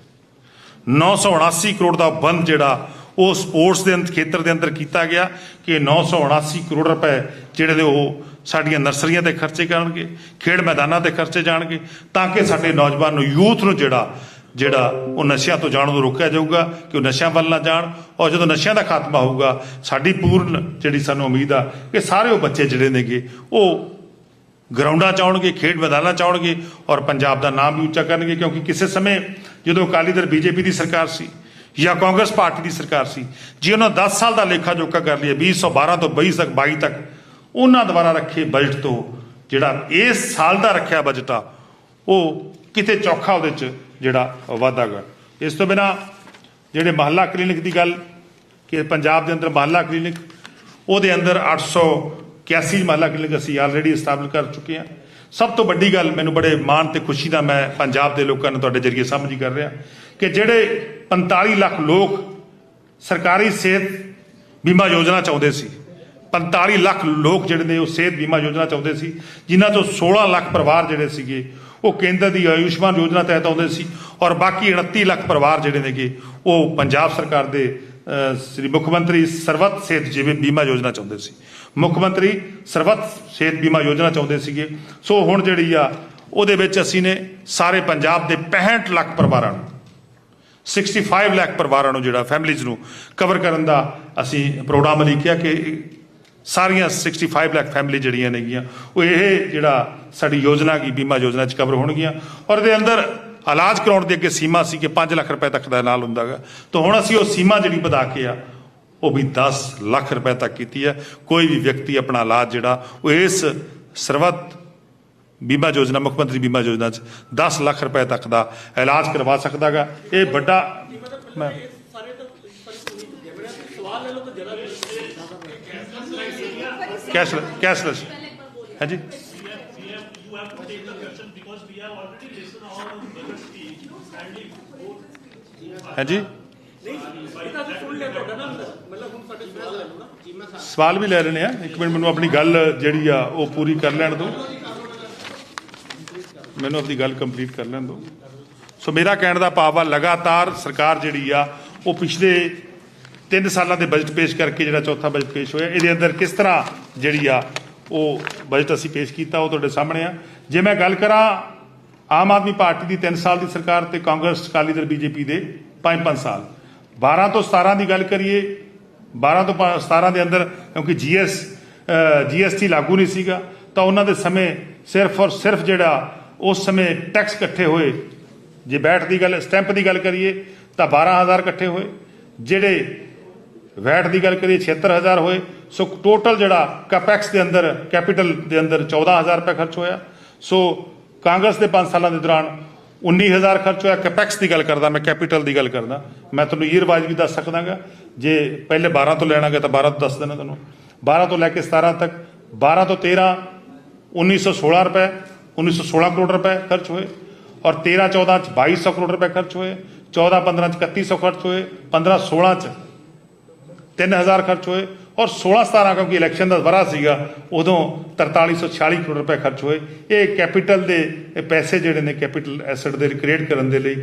979 ਕਰੋੜ ਦਾ ਬੰਦ ਜਿਹੜਾ ਉਹ ਸਪੋਰਟਸ ਦੇ ਅੰਦਰ ਖੇਤਰ ਦੇ ਅੰਦਰ ਕੀਤਾ ਗਿਆ ਕਿ 979 ਕਰੋੜ ਰੁਪਏ ਜਿਹੜੇ ਨੇ ਉਹ ਸਾਡੀਆਂ ਨਰਸਰੀਆਂ ਤੇ ਖਰਚੇ ਕਰਨਗੇ ਖੇਡ ਮੈਦਾਨਾਂ ਤੇ ਖਰਚੇ ਜਾਣਗੇ, ਤਾਂ ਕਿ ਸਾਡੇ ਨੌਜਵਾਨ ਨੂੰ, ਯੂਥ ਨੂੰ ਜਿਹੜਾ ਜਿਹੜਾ ਉਹ ਨਸ਼ਿਆਂ ਤੋਂ ਜਾਣ ਨੂੰ ਰੋਕਿਆ ਜਾਊਗਾ, ਕਿ ਉਹ ਨਸ਼ਿਆਂ ਵੱਲ ਨਾ ਜਾਣ ਔਰ ਜਦੋਂ ਨਸ਼ਿਆਂ ਦਾ ਖਾਤਮਾ ਹੋਊਗਾ, ਸਾਡੀ ਪੂਰਨ ਜਿਹੜੀ ਸਾਨੂੰ ਉਮੀਦ ਆ ਕਿ ਸਾਰੇ ਉਹ ਬੱਚੇ ਜਿਹੜੇ ਨੇਗੇ, ਉਹ ਗਰਾਊਂਡਾਂ ਚ ਆਉਣਗੇ, ਖੇਡ ਮੈਦਾਨਾਂ ਚ ਆਉਣਗੇ ਔਰ ਪੰਜਾਬ ਦਾ ਨਾਮ ਵੀ ਉੱਚਾ ਕਰਨਗੇ, ਕਿਉਂਕਿ ਕਿਸੇ ਸਮੇਂ ਜਦੋਂ ਅਕਾਲੀ ਦਲ ਬੀਜੇਪੀ ਦੀ ਸਰਕਾਰ ਸੀ ਜਾਂ ਕਾਂਗਰਸ ਪਾਰਟੀ ਦੀ ਸਰਕਾਰ ਸੀ, ਜੇ ਉਹਨਾਂ 10 ਸਾਲ ਦਾ ਲੇਖਾ ਜੋਖਾ ਕਰ ਲਿਆ 2012 ਤੋਂ 22 ਤੱਕ 22 ਤੱਕ ਉਹਨਾਂ ਦੁਆਰਾ ਰੱਖੇ ਬਜਟ ਤੋਂ ਜਿਹੜਾ ਇਸ ਸਾਲ ਦਾ ਰੱਖਿਆ ਬਜਟ ਆ, ਉਹ ਕਿਤੇ ਚੌਖਾ ਉਹਦੇ ਚ ਜਿਹੜਾ ਵਾਧਾ ਗਾ। ਇਸ ਤੋਂ ਬਿਨਾ ਜਿਹੜੇ ਮਹੱਲਾ ਕਲੀਨਿਕ ਦੀ ਗੱਲ ਕਿ ਪੰਜਾਬ ਦੇ ਅੰਦਰ ਮਹੱਲਾ ਕਲੀਨਿਕ, ਉਹਦੇ ਅੰਦਰ 881 ਮਹੱਲਾ ਕਲੀਨਿਕ ਅਸੀਂ ਆਲਰੇਡੀ ਸਥਾਪਿਤ ਕਰ ਚੁੱਕੇ ਹਾਂ। ਸਭ ਤੋਂ ਵੱਡੀ ਗੱਲ ਮੈਨੂੰ ਬੜੇ ਮਾਣ ਤੇ ਖੁਸ਼ੀ ਦਾ ਮੈਂ ਪੰਜਾਬ ਦੇ ਲੋਕਾਂ ਨੂੰ ਤੁਹਾਡੇ ਜਰੀਏ ਸਮਝ ਕਰ ਰਿਹਾ ਕਿ ਜਿਹੜੇ 45 ਲੱਖ ਲੋਕ ਸਰਕਾਰੀ ਸਿਹਤ ਬੀਮਾ ਯੋਜਨਾ ਚਾਹੁੰਦੇ ਸੀ 45 ਲੱਖ ਲੋਕ ਜਿਹੜੇ ਨੇ ਉਹ ਸਿਹਤ ਬੀਮਾ ਯੋਜਨਾ ਚਾਹੁੰਦੇ ਸੀ, ਜਿਨ੍ਹਾਂ 'ਚੋਂ 16 ਲੱਖ ਪਰਿਵਾਰ ਜਿਹੜੇ ਸੀਗੇ, ਉਹ ਕੇਂਦਰ ਦੀ ਆਯੁਸ਼ਮਾਨ ਯੋਜਨਾ ਤਹਿਤ ਆਉਂਦੇ ਸੀ ਔਰ ਬਾਕੀ 29 ਲੱਖ ਪਰਿਵਾਰ ਜਿਹੜੇ ਨੇਗੇ, ਉਹ ਪੰਜਾਬ ਸਰਕਾਰ ਦੇ ਸ੍ਰੀ ਮੁੱਖ ਮੰਤਰੀ ਸਰਵਤ ਸਿਹਤ ਜਿਵੇਂ ਬੀਮਾ ਯੋਜਨਾ ਚਾਹੁੰਦੇ ਸੀ। ਮੁੱਖ ਮੰਤਰੀ ਸਰਵਤ ਸਿਹਤ ਬੀਮਾ ਯੋਜਨਾ ਚਾਹੁੰਦੇ ਸੀਗੇ। ਸੋ ਹੁਣ ਜਿਹੜੀ ਆ, ਉਹਦੇ ਵਿੱਚ ਅਸੀਂ ਨੇ ਸਾਰੇ ਪੰਜਾਬ ਦੇ 65 ਲੱਖ ਪਰਿਵਾਰਾਂ ਨੂੰ 65 ਲੱਖ ਪਰਿਵਾਰਾਂ ਨੂੰ ਜਿਹੜਾ ਫੈਮਿਲੀਜ਼ ਨੂੰ ਕਵਰ ਕਰਨ ਦਾ ਅਸੀਂ ਪ੍ਰੋਗਰਾਮ ਲਿਖਿਆ ਕਿ ਸਾਰੀਆਂ 65 ਲੱਖ ਫੈਮਿਲੀ ਜਿਹੜੀਆਂ ਨੇਗੀਆਂ ਉਹ ਇਹ ਜਿਹੜਾ ਸਾਡੀ ਯੋਜਨਾ ਕੀ ਬੀਮਾ ਯੋਜਨਾ ਚ ਕਵਰ ਹੋਣਗੀਆਂ। ਔਰ ਇਹਦੇ ਅੰਦਰ ਇਲਾਜ ਕਰਾਉਣ ਦੀ ਅੱਗੇ ਸੀਮਾ ਸੀ ਕਿ 5 ਲੱਖ ਰੁਪਏ ਤੱਕ ਦਾ ਨਾਲ ਹੁੰਦਾਗਾ। ਤਾਂ ਹੁਣ ਅਸੀਂ ਉਹ ਸੀਮਾ ਜਿਹੜੀ ਵਧਾ ਕੇ ਆ ਉਹ ਵੀ 10 ਲੱਖ ਰੁਪਏ ਤੱਕ ਕੀਤੀ ਹੈ। ਕੋਈ ਵੀ ਵਿਅਕਤੀ ਆਪਣਾ ਇਲਾਜ ਜਿਹੜਾ ਉਹ ਇਸ ਸਰਵਤ ਬੀਮਾ ਯੋਜਨਾ ਮੁੱਖ ਮੰਤਰੀ ਬੀਮਾ ਯੋਜਨਾ ਚ 10 ਲੱਖ ਰੁਪਏ ਤੱਕ ਦਾ ਇਲਾਜ ਕਰਵਾ ਸਕਦਾਗਾ। ਇਹ ਵੱਡਾ ਮੈਂ ਕੈਸ਼ਲੈਸ ਕੈਸ਼ਲੈਸ ਹਾਂਜੀ you have to take the budget speech and we ਹਾਂਜੀ? ਸਵਾਲ ਵੀ ਲੈ ਲੈਣੇ ਆ। ਇੱਕ ਮਿੰਟ, ਮੈਨੂੰ ਆਪਣੀ ਗੱਲ ਜਿਹੜੀ ਆ, ਉਹ ਪੂਰੀ ਕਰ ਲੈਣ ਦਿਓ। ਮੈਨੂੰ ਆਪਣੀ ਗੱਲ ਕੰਪਲੀਟ ਕਰ ਲੈਣ ਦਿਓ। ਸੋ ਮੇਰਾ ਕਹਿਣ ਦਾ ਭਾਵ ਆ, ਲਗਾਤਾਰ ਸਰਕਾਰ ਜਿਹੜੀ ਆ, ਉਹ ਪਿਛਲੇ ਤਿੰਨ ਸਾਲਾਂ ਦੇ ਬਜਟ ਪੇਸ਼ ਕਰਕੇ ਜਿਹੜਾ ਚੌਥਾ ਬਜਟ ਪੇਸ਼ ਹੋਇਆ, ਇਹਦੇ ਅੰਦਰ ਕਿਸ ਤਰ੍ਹਾਂ ਜਿਹੜੀ ਆ ਉਹ ਬਜਟ ਅਸੀਂ ਪੇਸ਼ ਕੀਤਾ, ਉਹ ਤੁਹਾਡੇ ਸਾਹਮਣੇ ਆ। ਜੇ ਮੈਂ ਗੱਲ ਕਰਾਂ ਆਮ ਆਦਮੀ ਪਾਰਟੀ ਦੀ 3 ਸਾਲ ਦੀ ਸਰਕਾਰ ਤੇ ਕਾਂਗਰਸ, ਅਕਾਲੀ ਦਲ, ਬੀਜੇਪੀ ਦੇ 5-5 ਸਾਲ। 12 ਤੋਂ 17 ਦੀ ਗੱਲ ਕਰੀਏ 12 ਤੋਂ ਪ- 17 ਦੇ ਅੰਦਰ ਕਿਉਂਕਿ ਜੀਐਸ ਜੀਐਸਟੀ ਲਾਗੂ ਨਹੀਂ ਸੀਗਾ, ਤਾਂ ਉਹਨਾਂ ਦੇ ਸਮੇਂ ਸਿਰਫ ਔਰ ਸਿਰਫ ਜਿਹੜਾ ਉਸ ਸਮੇਂ ਟੈਕਸ ਇਕੱਠੇ ਹੋਏ, ਜੇ ਬੈਠ ਦੀ ਗੱਲ, ਸਟੈਂਪ ਦੀ ਗੱਲ ਕਰੀਏ, ਤਾਂ 12000 ਇਕੱਠੇ ਹੋਏ, ਜਿਹੜੇ ਵੈਟ ਦੀ ਗੱਲ ਕਰੀਏ 76000 ਹੋਏ, ਸੋ ਟੋਟਲ ਜਿਹੜਾ ਕੈਪੈਕਸ ਦੇ ਅੰਦਰ ਕੈਪੀਟਲ ਦੇ ਅੰਦਰ 14000 ਰੁਪਏ ਖਰਚ ਹੋਇਆ। ਸੋ ਕਾਂਗਰਸ ਦੇ 5 ਸਾਲਾਂ ਦੇ ਦੌਰਾਨ 19000 ਖਰਚ ਹੋਇਆ। ਕੈਪੈਕਸ ਦੀ ਗੱਲ ਕਰਦਾ, ਮੈਂ ਕੈਪੀਟਲ ਦੀ ਗੱਲ ਕਰਦਾ। ਮੈਂ ਤੁਹਾਨੂੰ ਈਅਰ ਵਾਈਜ਼ ਵੀ ਦੱਸ ਸਕਦਾਗਾ। ਜੇ ਪਹਿਲੇ 12 ਤੋਂ ਲੈਣਾਗਾ ਤਾਂ 12 ਤੋਂ ਦੱਸ ਦੇਣਾ ਤੁਹਾਨੂੰ। 12 ਤੋਂ ਲੈ ਕੇ 17 ਤੱਕ 12 ਤੋਂ 13 1916 ਰੁਪਏ 1916 ਕਰੋੜ ਰੁਪਏ ਖਰਚ ਹੋਏ। ਔਰ 13 14 ਚ 2200 ਕਰੋੜ ਰੁਪਏ ਖਰਚ ਹੋਏ। 14 15 ਚ 3100 ਖਰਚ ਹੋਏ। 15 16 ਚ 3000 ਖਰਚ ਹੋਏ ਔਰ 16 17 ਕਿਉਂਕਿ ਇਲੈਕਸ਼ਨ ਦਾ ਵਰਾ ਸੀਗਾ, ਉਦੋਂ 4346 ਕਰੋੜ ਰੁਪਏ ਖਰਚ ਹੋਏ। ਇਹ ਕੈਪੀਟਲ ਦੇ ਪੈਸੇ ਜਿਹੜੇ ਨੇ ਕੈਪੀਟਲ ਐਸੈਟ ਦੇ ਕ੍ਰੀਏਟ ਕਰਨ ਦੇ ਲਈ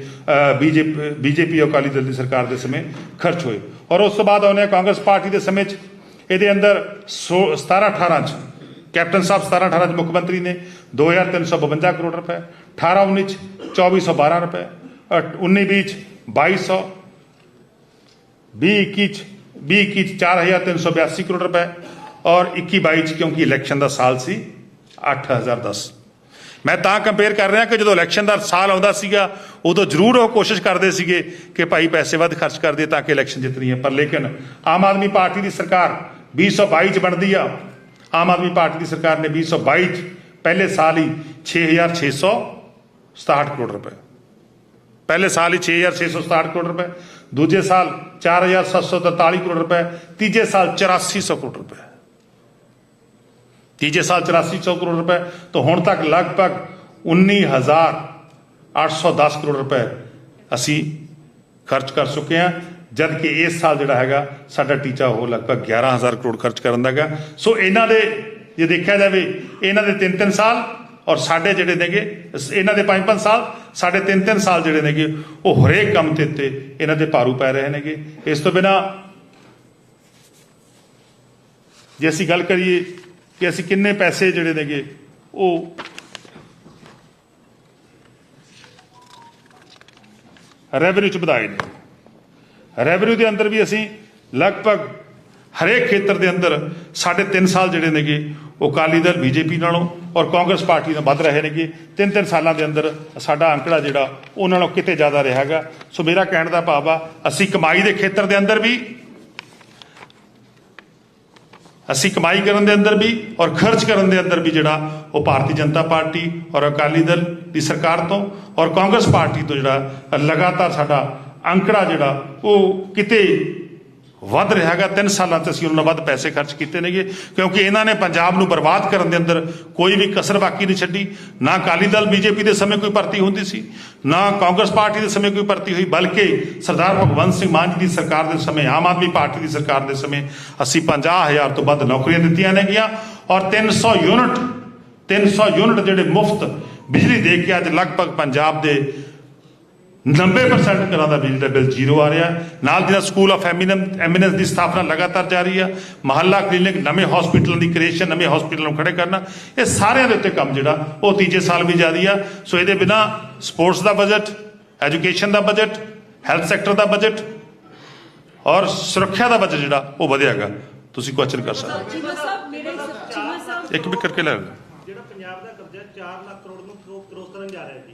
ਬੀਜੇਪੀ ਬੀਜੇਪੀ ਅਕਾਲੀ ਦਲ ਦੀ ਸਰਕਾਰ ਦੇ ਸਮੇਂ ਖਰਚ ਹੋਏ। ਔਰ ਉਸ ਤੋਂ ਬਾਅਦ ਆਉਂਦੇ ਹਾਂ ਕਾਂਗਰਸ ਪਾਰਟੀ ਦੇ ਸਮੇਂ 'ਚ। ਇਹਦੇ ਅੰਦਰ 17 18 ਚ ਕੈਪਟਨ ਸਾਹਿਬ 17 18 ਚ ਮੁੱਖ ਮੰਤਰੀ ਨੇ 2352 ਕਰੋੜ ਰੁਪਏ 18 19 ਚ 2412 ਰੁਪਏ 19 20 ਚ 2200 20 21 ਚ 20 21 ਚ 4382 ਕਰੋੜ ਰੁਪਏ ਔਰ 21 22 ਚ ਕਿਉਂਕਿ ਇਲੈਕਸ਼ਨ ਦਾ ਸਾਲ ਸੀ 8010 ਮੈਂ ਤਾਂ ਕੰਪੇਅਰ ਕਰ ਰਿਹਾ ਕਿ ਜਦੋਂ ਇਲੈਕਸ਼ਨ ਦਾ ਸਾਲ ਆਉਂਦਾ ਸੀਗਾ ਉਦੋਂ ਜ਼ਰੂਰ ਉਹ ਕੋਸ਼ਿਸ਼ ਕਰਦੇ ਸੀਗੇ ਕਿ ਭਾਈ ਪੈਸੇ ਵੱਧ ਖਰਚ ਕਰ ਦਈਏ ਤਾਂ ਕਿ ਇਲੈਕਸ਼ਨ ਜਿੱਤਣੀ ਹੈ ਪਰ ਲੇਕਿਨ ਆਮ ਆਦਮੀ ਪਾਰਟੀ ਦੀ ਸਰਕਾਰ 2022 ਚ ਬਣਦੀ ਆ ਆਮ ਆਦਮੀ ਪਾਰਟੀ ਦੀ ਸਰਕਾਰ ਨੇ 2022 ਚ ਪਹਿਲੇ ਸਾਲ ਹੀ 6667 ਕਰੋੜ ਰੁਪਏ ਪਹਿਲੇ ਸਾਲ ਹੀ 6667 ਕਰੋੜ ਰੁਪਏ ਦੂਜੇ ਸਾਲ 4743 ਕਰੋੜ ਰੁਪਏ, ਤੀਜੇ ਸਾਲ 8400 ਕਰੋੜ ਰੁਪਏ। ਤੀਜੇ ਸਾਲ 8400 ਕਰੋੜ ਰੁਪਏ, ਤੋਂ ਹੁਣ ਤੱਕ ਲਗਭਗ 19810 ਕਰੋੜ ਰੁਪਏ ਅਸੀਂ ਖਰਚ ਕਰ ਚੁੱਕੇ ਹਾਂ ਜਦ ਕਿ ਇਸ ਸਾਲ ਜਿਹੜਾ ਹੈਗਾ, ਸਾਡਾ ਟੀਚਾ ਉਹ ਲਗਭਗ 11000 ਕਰੋੜ ਖਰਚ ਕਰਨ ਦਾ ਹੈਗਾ। ਸੋ ਇਹਨਾਂ ਦੇ, ਜੇ ਦੇਖਿਆ ਜਾਵੇ, ਇਹਨਾਂ ਦੇ 3-3 ਸਾਲ ਔਰ ਸਾਡੇ ਜਿਹੜੇ ਨੇਗੇ ਇਹਨਾਂ ਦੇ 5-5 ਸਾਲ, ਸਾਡੇ 3-3 ਸਾਲ ਜਿਹੜੇ ਨੇਗੇ, ਉਹ ਹਰੇਕ ਕੰਮ ਤੇ ਉੱਤੇ ਇਹਨਾਂ ਦੇ ਭਾਰੂ ਪੈ ਰਹੇ ਨੇਗੇ। ਇਸ ਤੋਂ ਬਿਨਾ ਜੇ ਅਸੀਂ ਗੱਲ ਕਰੀਏ ਕਿ ਅਸੀਂ ਕਿੰਨੇ ਪੈਸੇ ਜਿਹੜੇ ਨੇਗੇ, ਉਹ ਰੈਵਨਿਊ ਚ ਵਧਾਏ ਨੇ। ਰੈਵਨਿਊ ਦੇ ਅੰਦਰ ਵੀ ਅਸੀਂ ਲਗਭਗ ਹਰੇਕ ਖੇਤਰ ਦੇ ਅੰਦਰ ਸਾਡੇ 3 ਸਾਲ ਜਿਹੜੇ ਨੇਗੇ ਉਹ ਅਕਾਲੀ ਦਲ, ਬੀਜੇਪੀ ਨਾਲੋਂ ਔਰ ਕਾਂਗਰਸ ਪਾਰਟੀ ਨਾਲ ਵੱਧ ਰਹੇ ਨੇਗੇ। ਤਿੰਨ ਤਿੰਨ ਸਾਲਾਂ ਦੇ ਅੰਦਰ ਸਾਡਾ ਅੰਕੜਾ ਜਿਹੜਾ ਉਹਨਾਂ ਨਾਲੋਂ ਕਿਤੇ ਜ਼ਿਆਦਾ ਰਿਹਾਗਾ ਸੋ ਮੇਰਾ ਕਹਿਣ ਦਾ ਭਾਵ ਆ, ਅਸੀਂ ਕਮਾਈ ਦੇ ਖੇਤਰ ਦੇ ਅੰਦਰ ਵੀ, ਅਸੀਂ ਕਮਾਈ ਕਰਨ ਦੇ ਅੰਦਰ ਵੀ ਔਰ ਖਰਚ ਕਰਨ ਦੇ ਅੰਦਰ ਵੀ ਜਿਹੜਾ, ਉਹ ਭਾਰਤੀ ਜਨਤਾ ਪਾਰਟੀ ਔਰ ਅਕਾਲੀ ਦਲ ਦੀ ਸਰਕਾਰ ਤੋਂ ਔਰ ਕਾਂਗਰਸ ਪਾਰਟੀ ਤੋਂ ਜਿਹੜਾ ਲਗਾਤਾਰ ਸਾਡਾ ਅੰਕੜਾ ਜਿਹੜਾ, ਉਹ ਕਿਤੇ ਵੱਧ ਰਿਹਾ ਹੈਗਾ। 3 ਸਾਲਾਂ ਤੇ ਅਸੀਂ ਉਹਨਾਂ ਨਾਲ ਵੱਧ ਪੈਸੇ ਖਰਚ ਕੀਤੇ ਨੇਗੇ, ਕਿਉਂਕਿ ਇਹਨਾਂ ਨੇ ਪੰਜਾਬ ਨੂੰ ਬਰਬਾਦ ਕਰਨ ਦੇ ਅੰਦਰ ਕੋਈ ਵੀ ਕਸਰ ਬਾਕੀ ਨਹੀਂ ਛੱਡੀ। ਨਾ ਅਕਾਲੀ ਦਲ ਬੀਜੇਪੀ ਦੇ ਸਮੇਂ ਕੋਈ ਭਰਤੀ ਹੁੰਦੀ ਸੀ, ਨਾ ਕਾਂਗਰਸ ਪਾਰਟੀ ਦੇ ਸਮੇਂ ਕੋਈ ਭਰਤੀ ਹੋਈ, ਬਲਕਿ ਸਰਦਾਰ ਭਗਵੰਤ ਸਿੰਘ ਮਾਨ ਜੀ ਦੀ ਸਰਕਾਰ ਦੇ ਸਮੇਂ, ਆਮ ਆਦਮੀ ਪਾਰਟੀ ਦੀ ਸਰਕਾਰ ਦੇ ਸਮੇਂ ਅਸੀਂ 50000 ਤੋਂ ਵੱਧ ਨੌਕਰੀਆਂ ਦਿੱਤੀਆਂ ਨੇਗੀਆਂ। ਔਰ 300 ਯੂਨਿਟ 300 ਯੂਨਿਟ ਜਿਹੜੇ ਮੁਫਤ ਬਿਜਲੀ ਦੇ ਕੇ ਅੱਜ ਲਗਭਗ ਪੰਜਾਬ ਦੇ 90% ਘਰਾਂ ਦਾ ਬਿਜਲੀ ਦਾ ਬਿੱਲ ਜ਼ੀਰੋ ਆ ਰਿਹਾ। ਨਾਲ ਜਿਹੜਾ ਸਕੂਲ ਆਫ ਐਮਿਨੈਂਸ ਦੀ ਸਥਾਪਨਾ ਲਗਾਤਾਰ ਜਾਰੀ ਆ। ਮਹੱਲਾ ਕਲੀਨਿਕ ਨਵੇਂ ਹਸਪੀਟਲਾਂ ਦੀ ਕ੍ਰੀਏਸ਼ਨ ਨਵੇਂ ਹਸਪੀਟਲਾਂ ਨੂੰ ਖੜੇ ਕਰਨਾ ਇਹ ਸਾਰਿਆਂ ਦੇ ਉੱਤੇ ਕੰਮ ਜਿਹੜਾ ਉਹ ਤੀਜੇ ਸਾਲ ਵੀ ਜਾਰੀ ਆ। ਸੋ ਇਹਦੇ ਬਿਨਾ ਸਪੋਰਟਸ ਦਾ ਬਜਟ ਐਜੂਕੇਸ਼ਨ ਦਾ ਬਜਟ ਹੈਲਥ ਸੈਕਟਰ ਦਾ ਬਜਟ ਔਰ ਸੁਰੱਖਿਆ ਦਾ ਬਜਟ ਜਿਹੜਾ ਉਹ ਵਧਿਆਗਾ ਤੁਸੀਂ ਕੁਐਸਚਨ ਕਰ ਸਕਦੇ ਹੋ। ਇੱਕ ਵੀ ਕਰਕੇ ਲੈ ਲੈਣਾ ਜਿਹੜਾ ਪੰਜਾਬ ਦਾ ਕਰਜ਼ਾ 4 ਲੱਖ ਕਰੋੜ ਨੂੰ ਕਰੋ- ਕਰੋਸ ਕਰਨ ਜਾ ਰਿਹਾ ਜੀ।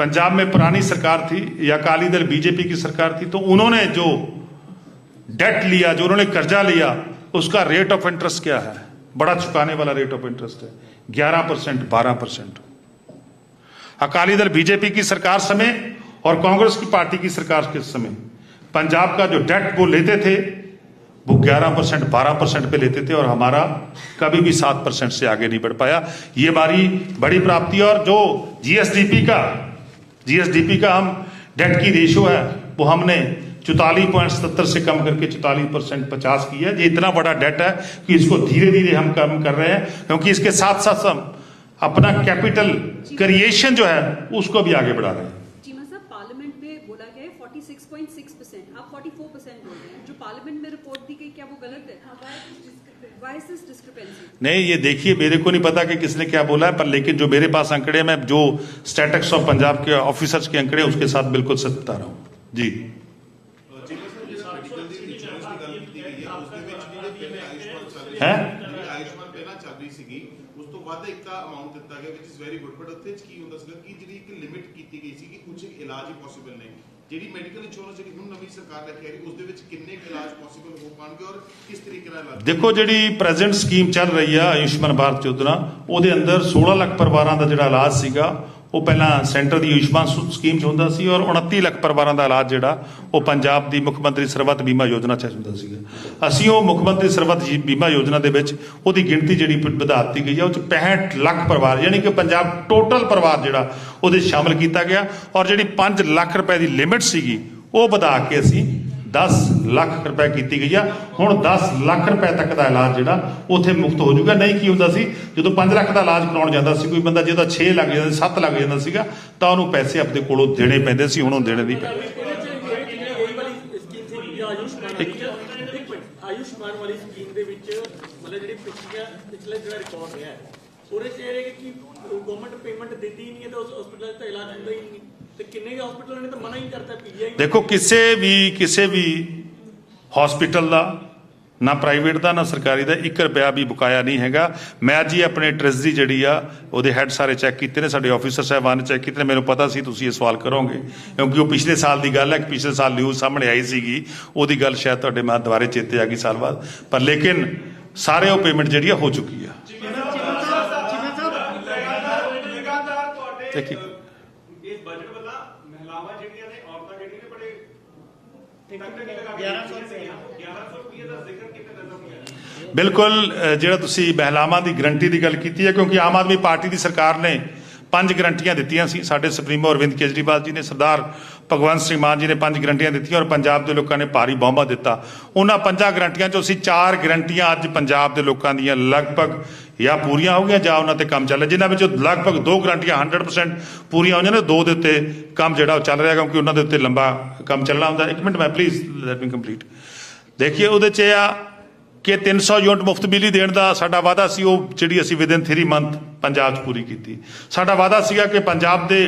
पंजाब में पुरानी सरकार थी या अकाली दल बीजेपी की सरकार थी तो उन्होंने जो डेट लिया, जो उन्होंने कर्जा लिया, उसका रेट ऑफ़ इंटरेस्ट क्या है? बड़ा चुकाने वाला रेट ऑफ़ इंटरेस्ट है। ग्यारह परसेंट, बारह परसेंट। अकाली दल बीजेपी की सरकार समय और कांग्रेस की पार्टी की सरकार के समय। पंजाब का जो डेट वो लेते थे, वो 11 परसेंट, बारह परसेंट पे लेते थे और हमारा कभी भी सात परसेंट से आगे नहीं बढ़ पाया। ये हमारी बड़ी प्राप्ति और जो जीएसडीपी का जीएसडीपी का हम डेट की रेशो है, वो हमने चौतालीस पॉइंट सत्तर से कम करके चौतालीस परसेंट पचास की है। ये इतना बड़ा डेट है कि इसको धीरे धीरे हम कम कर रहे हैं, क्योंकि इसके साथ साथ हम अपना कैपिटल क्रिएशन जो है, उसको भी आगे बढ़ा रहे हैं। 46.6 परसेंट आप 44 परसेंट बोल रहे हैं। जो पार्लियामेंट में रिपोर्ट दी गई क्या वो गलत है? नहीं ये देखिए मेरे को नहीं पता कि किसने क्या बोला है पर लेकिन जो मेरे पास आंकड़े मैं जो स्टैटिक्स ऑफ़ पंजाब के ऑफिसर्स के आंकड़े उसके साथ बिल्कुल सच बता रहा हूँ। जी। है? ਆਯੁਸ਼ਮਾਨ ਪਹਿਲਾਂ ਚੱਲ ਰਹੀ ਸੀਗੀ ਉਸ ਤੋਂ ਵੱਧ ਇੱਕ ਦਾ ਅਮਾਉਂਟ ਦਿੱਤਾ ਪੋਸੀਬਲ ਨਹੀਂ ਜਿਹੜੀ ਮੈਡੀਕਲ ਇੰਸ਼ੋਰੈਂਸ ਜਿਹੜੀ ਹੁਣ ਨਵੀਂ ਸਰਕਾਰ ਲੈ ਕੇ ਆ ਉਸ ਦੇ ਵਿੱਚ ਕਿੰਨੇ ਇਲਾਜ ਪੋਸੀਬਲ ਹੋ ਪਾਣਗੇ ਔਰ ਕਿਸ ਤਰੀਕੇ ਨਾਲ ਇਲਾਜ ਦੇਖੋ, ਜਿਹੜੀ ਪ੍ਰੈਜ਼ੈਂਟ ਸਕੀਮ ਚੱਲ ਰਹੀ ਆ ਆਯੁਸ਼ਮਾਨ ਭਾਰਤ ਯੋਜਨਾ, ਉਹਦੇ ਅੰਦਰ 16 ਲੱਖ ਪਰਿਵਾਰਾਂ ਦਾ ਜਿਹੜਾ ਇਲਾਜ ਸੀਗਾ ਉਹ ਪਹਿਲਾਂ ਸੈਂਟਰ ਦੀ ਆਯੁਸ਼ਮਾਨ ਸਕੀਮ 'ਚ ਹੁੰਦਾ ਸੀ ਔਰ 29 ਲੱਖ ਪਰਿਵਾਰਾਂ ਦਾ ਇਲਾਜ ਜਿਹੜਾ, ਉਹ ਪੰਜਾਬ ਦੀ ਮੁੱਖ ਮੰਤਰੀ ਸਰਬੱਤ ਬੀਮਾ ਯੋਜਨਾ 'ਚ ਹੁੰਦਾ ਸੀਗਾ। ਅਸੀਂ ਉਹ ਮੁੱਖ ਮੰਤਰੀ ਸਰਬੱਤ ਜੀ- ਬੀਮਾ ਯੋਜਨਾ ਦੇ ਵਿੱਚ ਉਹਦੀ ਗਿਣਤੀ ਜਿਹੜੀ ਵਧਾ ਦਿੱਤੀ ਗਈ ਆ ਉਹ 'ਚ 65 ਲੱਖ ਪਰਿਵਾਰ, ਯਾਨੀ ਕਿ ਪੰਜਾਬ ਟੋਟਲ ਪਰਿਵਾਰ ਜਿਹੜਾ, ਉਹਦੇ 'ਚ ਸ਼ਾਮਲ ਕੀਤਾ ਗਿਆ ਔਰ ਜਿਹੜੀ 5 ਲੱਖ ਰੁਪਏ ਦੀ ਲਿਮਿਟ ਸੀਗੀ, ਉਹ ਵਧਾ ਕੇ ਅਸੀਂ 10 ਲੱਖ ਰੁਪਏ ਕੀਤੀ ਗਈ ਆ। ਹੁਣ 10 ਲੱਖ ਰੁਪਏ ਤੱਕ ਦਾ ਇਲਾਜ ਜਿਹੜਾ ਉੱਥੇ ਮੁਫਤ ਹੋ ਜਾਊਗਾ। ਨਹੀਂ ਕੀ ਹੁੰਦਾ ਸੀ ਜਦੋਂ 5 ਲੱਖ ਦਾ ਇਲਾਜ ਕਰਾਉਣ ਜਾਂਦਾ ਸੀ ਕੋਈ ਬੰਦਾ ਜਿਹਦਾ 6 ਲੱਗ ਜਾਂਦਾ 7 ਲੱਗ ਜਾਂਦਾ ਸੀਗਾ ਤਾਂ ਉਹਨੂੰ ਪੈਸੇ ਆਪਣੇ ਕੋਲੋਂ ਦੇਣੇ ਪੈਂਦੇ ਸੀ ਹੁਣ ਉਹ ਦੇਣੇ ਨਹੀਂ ਪੈਂਦੇ। ਆਯੁਸ਼ਮਾਨ ਵਾਲੀ ਸਕੀਮ ਦੇ ਵਿੱਚ ਮਤਲਬ ਜਿਹੜੀ ਪਿਛਲੇ ਜਿਹੜਾ ਰਿਕਾਰਡ ਰਿਹਾ ਹੈ, ਉਹਦੇ ਚ ਇਹ ਹੈ ਕਿ ਗਵਰਨਮੈਂਟ ਪੇਮੈਂਟ ਦਿੱਤੀ ਹੀ ਨਹੀਂ ਹੈ ਤਾਂ ਉਸ ਹਸਪੀਟਲ ਦਾ ਇਲਾਜ ਹੁੰਦਾ ਹੀ ਨਹੀਂ। ਤੇ ਕਿੰਨੇ ਕੁ ਹਸਪੀਟਲਾਂ ਨੇ ਤਾਂ ਮਨਾ ਹੀ ਕਰਤਾ ਪੀਜੀਆਈ ਦੇਖੋ ਕਿਸੇ ਵੀ ਕਿਸੇ ਵੀ ਹਸਪੀਟਲ ਦਾ ਨਾ ਪ੍ਰਾਈਵੇਟ ਦਾ ਨਾ ਸਰਕਾਰੀ ਦਾ 1 ਰੁਪਿਆ ਵੀ ਬਕਾਇਆ ਨਹੀਂ ਹੈਗਾ। ਮੈਂ ਅੱਜ ਹੀ ਆਪਣੇ ਟ੍ਰੈਜਰੀ ਜਿਹੜੀ ਆ ਉਹਦੇ ਹੈੱਡ ਸਾਰੇ ਚੈੱਕ ਕੀਤੇ ਨੇ ਸਾਡੇ ਆਫੀਸਰ ਸਾਹਿਬਾਨ ਨੇ ਚੈੱਕ ਕੀਤੇ ਨੇ। ਮੈਨੂੰ ਪਤਾ ਸੀ ਤੁਸੀਂ ਇਹ ਸਵਾਲ ਕਰੋਗੇ। ਕਿਉਂਕਿ ਉਹ ਪਿਛਲੇ ਸਾਲ ਦੀ ਗੱਲ ਹੈ ਕਿ ਪਿਛਲੇ ਸਾਲ ਨਿਊਜ਼ ਸਾਹਮਣੇ ਆਈ ਸੀਗੀ। ਉਹਦੀ ਗੱਲ ਸ਼ਾਇਦ ਤੁਹਾਡੇ ਮੈਂ ਦੁਬਾਰੇ ਚੇਤੇ ਆ ਗਈ ਸਾਲ ਬਾਅਦ। ਪਰ ਲੇਕਿਨ ਸਾਰੇ ਉਹ ਪੇਮੈਂਟ ਜਿਹੜੀ ਆ ਹੋ ਚੁੱਕੀ ਆ। ਲਗਾਤਾਰ ਤੁਹਾਡੇ ਦੇਖੀ। ਇਸ ਬਜਟ ਵੱਲੋਂ ਮਹਿਲਾਵਾਂ ਜਿਹੜੀਆਂ ਨੇ ਔਰਤਾਂ ਜਿਹੜੀਆਂ ਨੇ ਬੜੇ ਤੱਕ ਨਹੀਂ ਲਗਾ ਕੇ 1100 ਰੁਪਏ 1100 ਰੁਪਏ ਦਾ ਜ਼ਿਕਰ ਕਿਤੇ ਨਜ਼ਰ ਨਹੀਂ ਆਇਆ ਬਿਲਕੁਲ ਜਿਹੜਾ ਤੁਸੀਂ ਮਹਿਲਾਵਾਂ ਦੀ ਗਰੰਟੀ ਦੀ ਗੱਲ ਕੀਤੀ ਹੈ ਕਿਉਂਕਿ ਆਮ ਆਦਮੀ ਪਾਰਟੀ ਦੀ ਸਰਕਾਰ ਨੇ ਪੰਜ ਗਰੰਟੀਆਂ ਦਿੱਤੀਆਂ ਸੀ। ਸਾਡੇ ਸੁਪਰੀਮੋ ਅਰਵਿੰਦ ਕੇਜਰੀਵਾਲ ਜੀ ਨੇ ਸਰਦਾਰ ਭਗਵੰਤ ਸਿੰਘ ਮਾਨ ਜੀ ਨੇ ਪੰਜ ਗਰੰਟੀਆਂ ਦਿੱਤੀਆਂ ਔਰ ਪੰਜਾਬ ਦੇ ਲੋਕਾਂ ਨੇ ਭਾਰੀ ਬਹੁਮਤ ਦਿੱਤਾ। ਉਹਨਾਂ ਪੰਜਾਂ ਗਰੰਟੀਆਂ ਚੋਂ ਅਸੀਂ ਚਾਰ ਗਰੰਟੀਆਂ ਅੱਜ ਪੰਜਾਬ ਦੇ ਲੋਕਾਂ ਦੀਆਂ ਲਗਭਗ ਜਾਂ ਪੂਰੀਆਂ ਹੋ ਗਈਆਂ ਜਾਂ ਉਹਨਾਂ ਤੇ ਕੰਮ ਚੱਲ ਰਿਹਾ। ਜਿਨ੍ਹਾਂ ਵਿੱਚੋਂ ਲਗਭਗ ਦੋ ਗਰੰਟੀਆਂ 100% ਪੂਰੀਆਂ ਹੋਈਆਂ ਨੇ, ਦੋ ਦੇ ਉੱਤੇ ਕੰਮ ਜਿਹੜਾ ਉਹ ਚੱਲ ਰਿਹਾ ਕਿਉਂਕਿ ਉਹਨਾਂ ਦੇ ਉੱਤੇ ਲੰਬਾ ਕੰਮ ਚੱਲਣਾ ਹੁੰਦਾ। ਇੱਕ ਮਿੰਟ ਮੈਂ ਪਲੀਜ਼ ਲੈਟ ਮੀ ਕੰਪਲੀਟ ਦੇਖੀਏ ਉਹਦੇ 'ਚ ਇਹ ਆ ਕਿ 300 ਯੂਨਿਟ ਮੁਫਤ ਬਿਜਲੀ ਦੇਣ ਦਾ ਸਾਡਾ ਵਾਅਦਾ ਸੀ, ਉਹ ਜਿਹੜੀ ਅਸੀਂ ਵਿਦਿਨ 3 ਮੰਥ ਪੰਜਾਬ 'ਚ ਪੂਰੀ ਕੀਤੀ। ਸਾਡਾ ਵਾਅਦਾ ਸੀਗਾ ਕਿ ਪੰਜਾਬ ਦੇ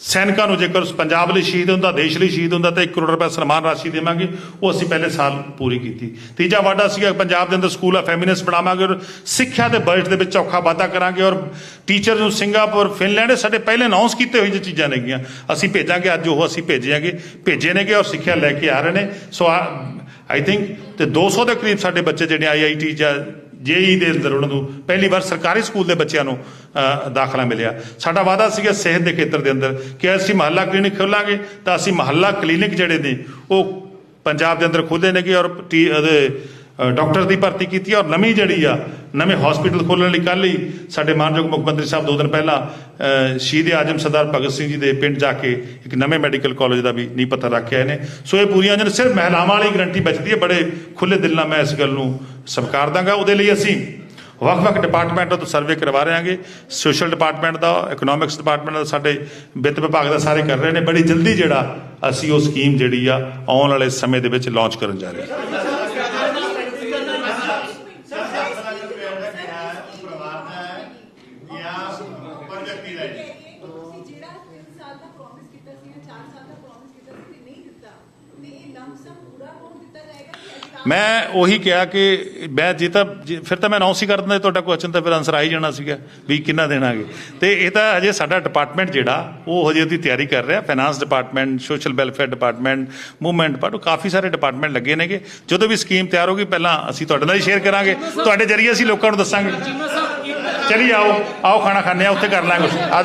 ਸੈਨਿਕਾਂ ਨੂੰ ਜੇਕਰ ਪੰਜਾਬ ਲਈ ਸ਼ਹੀਦ ਹੁੰਦਾ, ਦੇਸ਼ ਲਈ ਸ਼ਹੀਦ ਹੁੰਦਾ, ਤਾਂ 1 ਕਰੋੜ ਰੁਪਏ ਸਨਮਾਨ ਰਾਸ਼ੀ ਦੇਵਾਂਗੇ। ਉਹ ਅਸੀਂ ਪਹਿਲੇ ਸਾਲ ਪੂਰੀ ਕੀਤੀ। ਤੀਜਾ ਵਾਅਦਾ ਸੀਗਾ ਪੰਜਾਬ ਦੇ ਅੰਦਰ ਸਕੂਲ ਆਫ ਫੈਮਿਨਿਸਟ ਬਣਾਵਾਂਗੇ ਔਰ ਸਿੱਖਿਆ ਦੇ ਬਜਟ ਦੇ ਵਿੱਚ ਚੌਖਾ ਵਾਧਾ ਕਰਾਂਗੇ ਔਰ ਟੀਚਰ ਨੂੰ ਸਿੰਗਾਪੁਰ ਫਿਨਲੈਂਡ ਸਾਡੇ ਪਹਿਲੇ ਅਨਾਉਂਸ ਕੀਤੇ ਹੋਏ ਚੀਜ਼ਾਂ ਨੇਗੀਆਂ ਅਸੀਂ ਭੇਜਾਂਗੇ, ਅੱਜ ਉਹ ਅਸੀਂ ਭੇਜਾਂਗੇ ਭੇਜੇ ਨੇਗੇ ਔਰ ਸਿੱਖਿਆ ਲੈ ਕੇ ਆ ਰਹੇ ਨੇ। ਸੋ ਆਈ ਥਿੰਕ ਤੇ 200 ਦੇ ਕਰੀਬ ਸਾਡੇ ਬੱਚੇ ਜਿਹੜੇ ਆਈਆਈਟੀ ਜਾਂ ਜੇਈ ਦੇ ਅੰਦਰ ਉਹਨਾਂ ਨੂੰ ਪਹਿਲੀ ਵਾਰ ਸਰਕਾਰੀ ਸਕੂਲ ਦੇ ਬੱਚਿਆਂ ਨੂੰ ਦਾਖਲਾ ਮਿਲਿਆ। ਸਾਡਾ ਵਾਅਦਾ ਸੀਗਾ ਸਿਹਤ ਦੇ ਖੇਤਰ ਦੇ ਅੰਦਰ ਕਿ ਅਸੀਂ ਮਹੱਲਾ ਕਲੀਨਿਕ ਖੋਲਾਂਗੇ ਤਾਂ ਅਸੀਂ ਮਹੱਲਾ ਕਲੀਨਿਕ ਜਿਹੜੇ ਨੇ, ਉਹ ਪੰਜਾਬ ਦੇ ਅੰਦਰ ਖੋਲ੍ਹੇ ਨੇਗੇ ਔਰ ਟੀ- ਉਹਦੇ ਡਾਕਟਰ ਦੀ ਭਰਤੀ ਕੀਤੀ ਔਰ ਨਵੀਂ ਜਿਹੜੀ ਆ, ਨਵੇਂ ਹਸਪੀਟਲ ਖੋਲ੍ਹਣ ਲਈ ਕੱਲ੍ਹ ਹੀ ਸਾਡੇ ਮਾਨਯੋਗ ਮੁੱਖ ਮੰਤਰੀ ਸਾਹਿਬ ਦੋ ਦਿਨ ਪਹਿਲਾਂ ਸ਼ਹੀਦ ਆਜਮ ਸਰਦਾਰ ਭਗਤ ਸਿੰਘ ਜੀ ਦੇ ਪਿੰਡ ਜਾ ਕੇ ਇੱਕ ਨਵੇਂ ਮੈਡੀਕਲ ਕਾਲਜ ਦਾ ਵੀ ਨੀਂਹ ਪੱਥਰ ਰੱਖਿਆ ਨੇ ਸੋ ਇਹ ਪੂਰੀਆਂ ਜਨ ਸਿਰਫ ਮਹਿਲਾਵਾਂ ਵਾਲੀ ਗਰੰਟੀ ਬਚਦੀ ਹੈ, ਬੜੇ ਖੁੱਲੇ ਦਿਲ ਨਾਲ ਮੈਂ ਇਸ ਗੱਲ ਨੂੰ ਸਵੀਕਾਰ ਦਾਂਗਾ ਉਹਦੇ ਲਈ ਅਸੀਂ। ਵੱਖ-ਵੱਖ ਡਿਪਾਰਟਮੈਂਟਾਂ ਤੋਂ ਸਰਵੇ ਕਰਵਾ ਰਹੇ ਹਾਂਗੇ। ਸੋਸ਼ਲ ਡਿਪਾਰਟਮੈਂਟ ਦਾ ਇਕਨੋਮਿਕਸ ਡਿਪਾਰਟਮੈਂਟ ਦਾ, ਸਾਡੇ ਵਿੱਤ ਵਿਭਾਗ ਦਾ ਸਾਰੇ ਕਰ ਰਹੇ ਨੇ। ਬੜੀ ਜਲਦੀ ਜਿਹੜਾ ਅਸੀਂ ਉਹ ਸਕੀਮ ਜਿਹੜੀ ਆ ਆਉਣ ਵਾਲੇ ਸਮੇਂ ਦੇ ਵਿੱਚ ਲਾਂਚ ਕਰਨ ਜਾ ਰਹੇ ਹਾਂ ਤੁਸੀਂ ਜਿਹੜਾ 3 ਸਾਲ ਦਾ ਪ੍ਰੋਮਿਸ ਕੀਤਾ ਸੀ ਜਾਂ 4 ਸਾਲ ਦਾ ਪ੍ਰੋਮਿਸ ਕੀਤਾ ਸੀ ਤੇ ਨਹੀਂ ਦਿੱਤਾ ਤੇ ਇਹ ਲੰਮਸਮ ਪੂਰਾ ਹੋਣ ਦਿੱਤਾ ਜਾਏਗਾ ਕਿ ਅਜਿਹਾ ਮੈਂ ਉਹੀ ਕਿਹਾ ਕਿ ਮੈਂ ਜੇ ਤਾਂ ਫਿਰ ਤਾਂ ਮੈਂ ਅਨਾਉਂਸ ਹੀ ਕਰ ਦਿੰਦਾ ਤੁਹਾਡਾ ਕੁਐਸਚਨ ਤਾਂ ਫਿਰ ਆਨਸਰ ਆ ਹੀ ਜਾਣਾ ਸੀਗਾ ਵੀ ਕਿੰਨਾ ਦੇਣਾਗੇ। ਤੇ ਇਹ ਤਾਂ ਹਜੇ ਸਾਡਾ ਡਿਪਾਰਟਮੈਂਟ ਜਿਹੜਾ ਉਹ ਹਜੇ ਉਹਦੀ ਤਿਆਰੀ ਕਰ ਰਿਹਾ। Finance department social welfare department movement department ਕਾਫੀ ਸਾਰੇ ਡਿਪਾਰਟਮੈਂਟ ਲੱਗੇ ਨੇਗੇ। ਜਦੋਂ ਵੀ ਸਕੀਮ ਤਿਆਰ ਹੋਗੀ ਪਹਿਲਾਂ ਅਸੀਂ ਤੁਹਾਡੇ ਨਾਲ ਹੀ ਸ਼ੇਅਰ ਕਰਾਂਗੇ। ਤੁਹਾਡੇ ਜਰੀਏ ਅਸੀਂ ਲੋਕਾਂ ਨੂੰ ਦੱਸਾਂਗੇ। ਚਲੀ ਆਓ ਆਓ ਖਾਣਾ ਖਾਣੇ ਆ ਉੱਥੇ ਕਰ ਲਾਂਗੇ।